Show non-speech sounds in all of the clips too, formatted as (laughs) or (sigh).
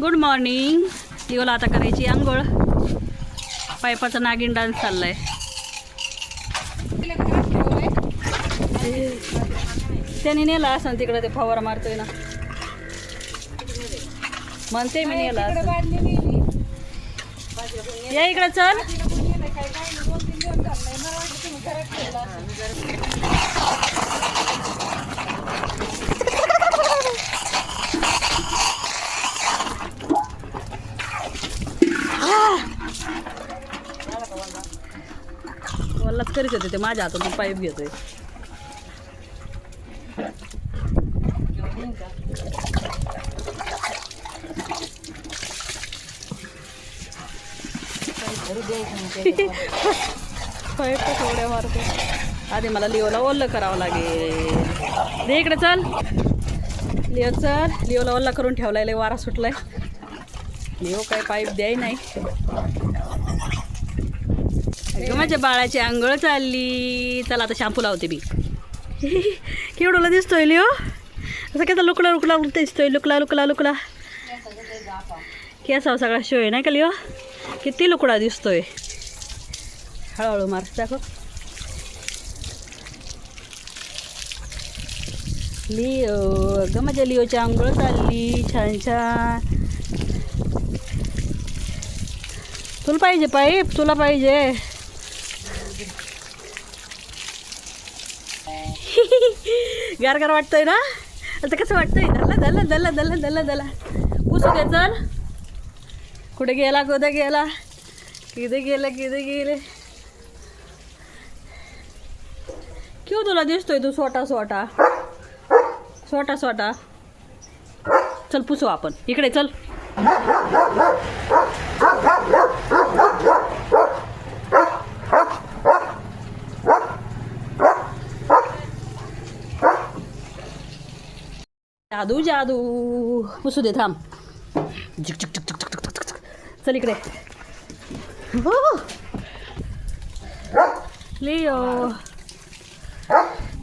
Good morning लिओला आता करायची आंघोळ. पायपाचा नागिन डान्स चाललाय. त्याने नेला असं तिकडे ते फवारा मारतोय ना. म्हणते मी नेला या इकडे चल. करीत होते ते माझ्या हातून पाईप घेतोय. पाईप थोड्या मारतो. आधी मला लिओला ओल्लं करावं लागेल. दे इकडे चल. लिओ चल. लिओला ओल्ला करून ठेवलाय लय वारा सुटलाय. लिओ काय पाईप द्याय नाही. अगं माझ्या बाळाची आंघोळ चालली. चला आता शॅम्पू लावते मी. (laughs) केवढोला दिसतोय लिओ? असं काय लुकला लुकला दिसतोय. लुकला लुकला लुकला. केसाव सगळा शो आहे नाही का लिओ? किती लुकडा दिसतोय. हळूहळू मार दाखव. लिओ अगं माझ्या लिओची आंघोळ चालली. छान छान. तुला पाहिजे पाईप? तुला पाहिजे. गार गार वाटतंय ना? आता कसं वाटतंय? दल्ला दल्ला दल्ला दल्ला दल्ला दल्ला पुसू दे चल. कुठे गेला कुठे गेला? किती गेलं किती गेले? क्यू तुला दिसतोय तू स्वटा स्वटा स्वटा स्वटा चल पुसू आपण. इकडे चल. जादू जादू. पुसू दे थांब. झिक झिक झिक झिक झिक झिक चल इकडे. हो. लिओ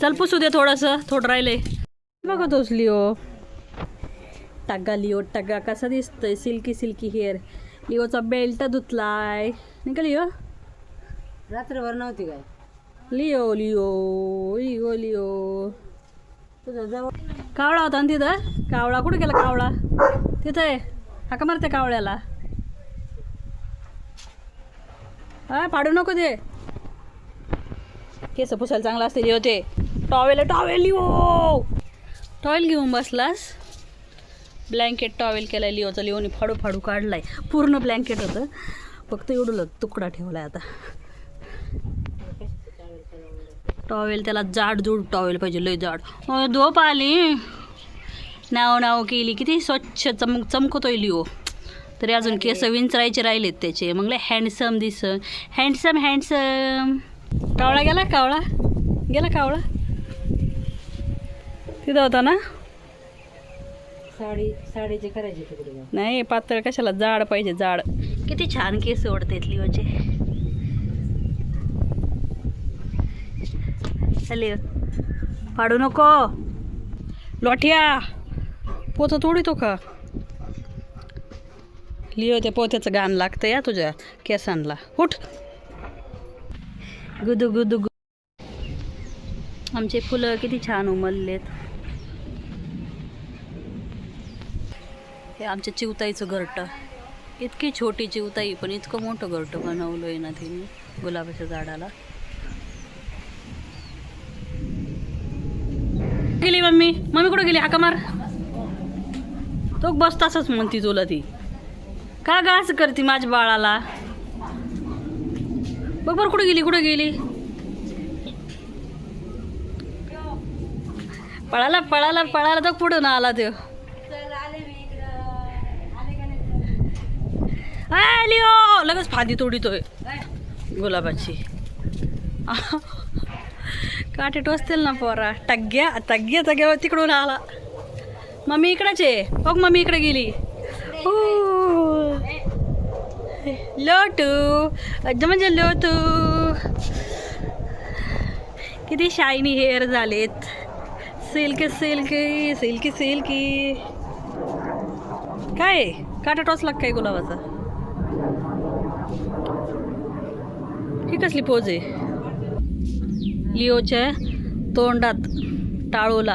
चल पुसू दे थोडंसं. थोडं राहिले बघतोस लिओ. टागा लिओ टागा कसा दिसतंय? सिल्की सिल्की हेअर लिओचा बेल्ट धुतलाय. नाही का लिओ? रात्रभर नव्हती काय? Leo Leo. Leo Leo. तुझं जवळ कावळा होता ना तिथं? कावळा. कुठे गेला कावळा? तिथं आहे. हाका मारते कावळ्याला? हा पाडू नको ते. केस पुसायला चांगला असते लिओ ते टॉवेल टॉवेल लिओ. टॉवेल घेऊन बसलास? ब्लँकेट टॉवेल केलाय लिओचा. लिओने फाडू फाडू काढलाय. पूर्ण ब्लँकेट होतं. फक्त एवढं तुकडा ठेवलाय आता. टॉवेल त्याला जाड जूड टॉवेल पाहिजे लय जाड. झोप आली नाव नाव केली किती स्वच्छ चमक चमकतोय लिओ. तरी अजून केस विंचरायचे राहिलेत त्याचे. मग लय हँडसम दिस हँडसम हँडसम कावळा गेला कावळा? गेला कावळा? तिथं होता ना? साडी साडीचे करायचे. नाही पातळ कशाला? जाड पाहिजे जाड. किती छान केस ओढतात लिओचे. लिओ पाडू नको. लोठ्या. पोतं तोडितो का? लिओ त्या पोत्याचं गाण लागतं या तुझ्या केसांना उठ. गुदू गुदू गु आमचे फुलं किती छान उमललेत. हे आमच्या चिवताईचं घरटं. इतकी छोटी चिवताई पण इतकं मोठं घरटं बनवलं आहे ना तिने गुलाबाच्या झाडाला. गेली मम्मी. मम्मी कुठं गेली? हाका मार. तो बस तसंच म्हणती तुला ती. का गा असं करते माझ्या बाळाला? बघ बरं कुठं गेली कुठं गेली? पळाला पळाला पळाला तर पुढं ना आला तो. लिओ! लगेच फादी तोडीतोय. गुलाबाची. काटे टोचतील ना पोरा टग्ग्या टग्ग्या तग्यावर तिकडून आला मम्मी इकडंच आहे बघ मम्मी इकडे गेली हो. लोटू अज्जा म्हणजे लोटू किती शायनी हेअर झालेत सिल्की सिल्की सिल्की सिल्की काय आहे? काटा टोचला काय गुलाबाचा ही कसली पोज आहे लिओच्या तोंडात टाळूला.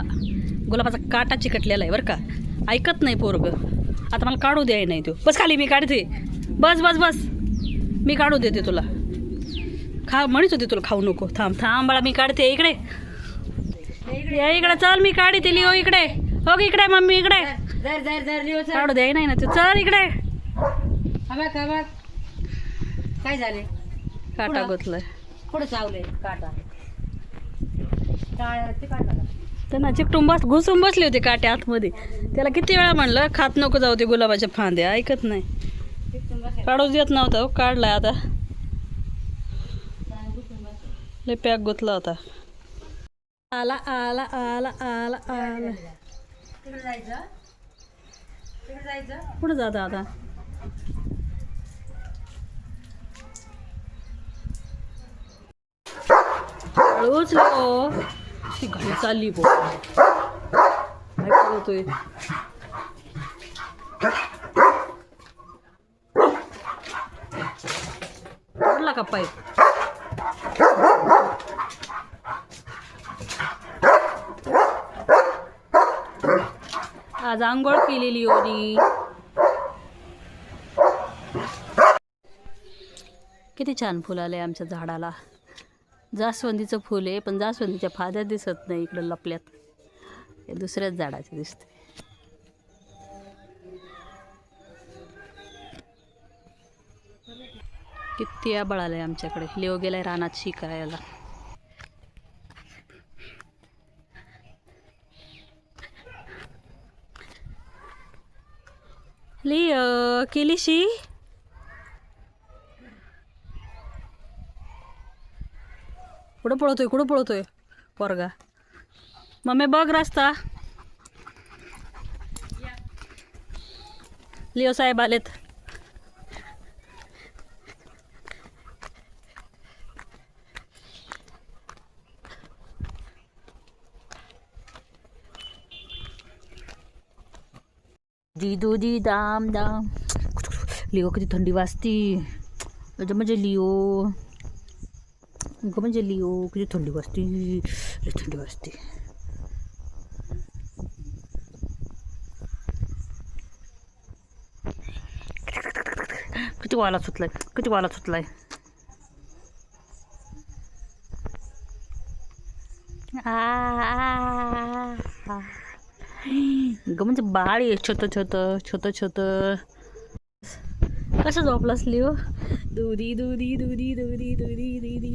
गुलाबाचा काटा चिकटलेला आहे बरं का. ऐकत नाही पोरग. आता मला काढू द्याय नाही तो. बस खाली मी काढते. बस बस बस. मी काढू देते तुला. खा म्हणत होते तुला खाऊ नको. थांब थांब बाळा मी काढते. इकडे. या इकडे चल मी काढते लिओ इकडे. हो ग इकडे मम्मी इकडे. काढू द्याय नाही ना तू चल इकडे. काय झाले काटा. गुतलाय. पुढे चावले काटा. त्यांना चिकटून बस घुसून बसले होते काटे आतमध्ये. त्याला किती वेळा म्हणलं खात नको जाऊ ते गुलाबाच्या फांद्या. ऐकत नाही. काढूच देत नव्हता हो, काढलाय आता. लय पॅक गुतला होता. आला आला आला आला आला. तिकडे जायचं कुठं जात आता? हळूच हो. ती घाई चालली बो काय करतोय? पडला का पाईप आज आंघोळ केलेली होती किती छान फुल आले आमच्या झाडाला. जास्वंदीचं फुल आहे पण जास्वंदीच्या फाद्या दिसत नाही इकडं लपल्यात. हे दुसऱ्याच झाडाचे दिसते. किती आबळ आलंय आमच्याकडे. लिओ गेलाय रानात शिकायला. लिओ केलीशी? कुठं पळतोय कुठं पळतोय? पोरगा. मम्मी बघ रस्ता. लिओ साहेब आलेत. दिदू दी दाम दाम. लिओ किती थंडी वाजती. म्हणजे म्हणजे लिओ. गं म्हणजे लिओ किती थंडी वाजते? थंडी वाजते. किती वाला सुटलाय किती वाला सुटलाय. आ, म्हणजे बाळ आहे छोटं छोटं छोटं छोटं कसं झोपलास लिओ दुधी दुधी दुधी दुधी दुधी दुधी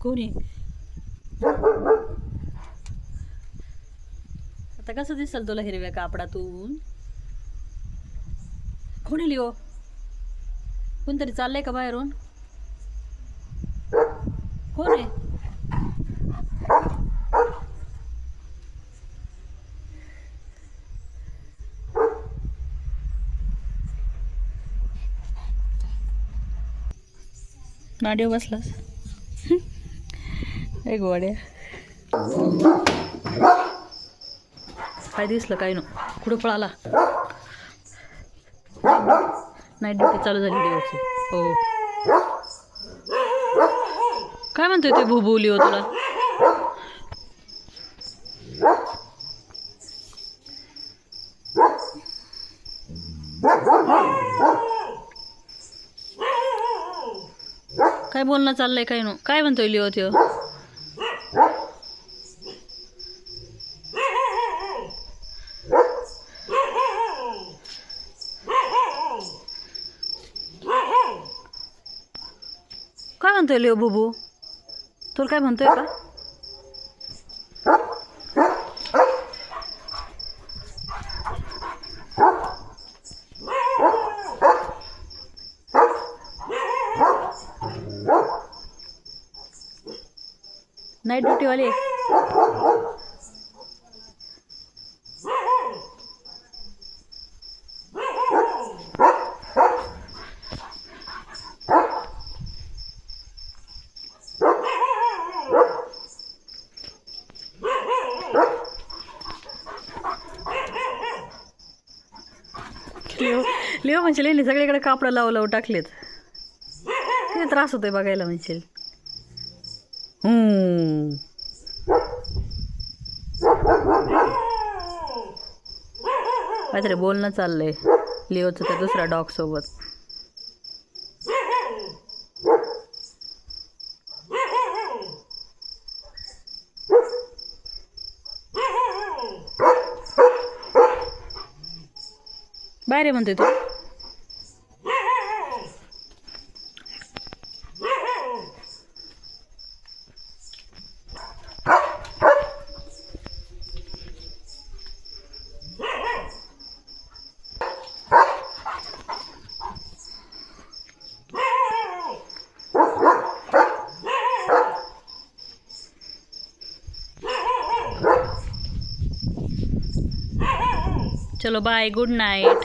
कोण आहे आता कसं दिसल तुला हिरव्या कापडातून कोण आहे लिओ कोणतरी चाललंय का बाहेरून कोण आहे नाड्यो बसलास. एक गोड्या. काय दिसलं काय न? कुठं पळाला? नाईट ड्युटी चालू झाली देवाची हो. काय म्हणतोय ते भुबुली हो तुला? काय बोलणं चाललंय काय नो काय म्हणतोय लिओ त्यो? काय म्हणतोय लिओ बुबू? तुला काय म्हणतोय का? आहेत ड्युटीवाले लिओ लिओ म्हणशील सगळीकडे कापडं लावू लावू टाकलेत. किती त्रास होतोय बघायला म्हणशील. हम्म. काहीतरी बोलणं चाललंय. लिओचं त्या दुसऱ्या डॉग सोबत. बाहेर म्हणते तू. चलो बाय गुड नाईट